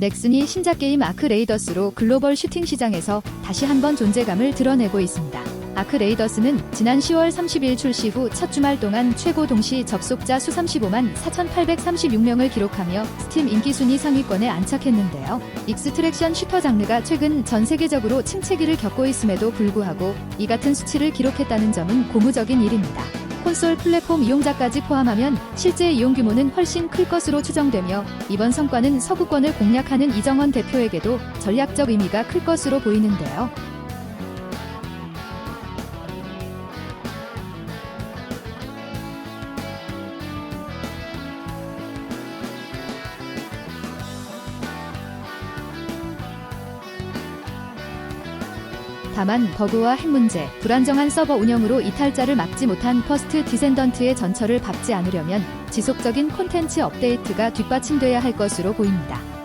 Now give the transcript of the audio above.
넥슨이 신작 게임 아크 레이더스로 글로벌 슈팅 시장에서 다시 한번 존재감을 드러내고 있습니다. 아크 레이더스는 지난 10월 30일 출시 후 첫 주말 동안 최고 동시 접속자 수 35만 4,836명을 기록하며 스팀 인기 순위 상위권에 안착했는데요. 익스트랙션 슈터 장르가 최근 전 세계적으로 침체기를 겪고 있음에도 불구하고 이 같은 수치를 기록했다는 점은 고무적인 일입니다. 콘솔 플랫폼 이용자까지 포함하면 실제 이용 규모는 훨씬 클 것으로 추정되며 이번 성과는 서구권을 공략하는 이정원 대표에게도 전략적 의미가 클 것으로 보이는데요. 다만 버그와 핵 문제, 불안정한 서버 운영으로 이탈자를 막지 못한 퍼스트 디센던트의 전철을 밟지 않으려면 지속적인 콘텐츠 업데이트가 뒷받침돼야 할 것으로 보입니다.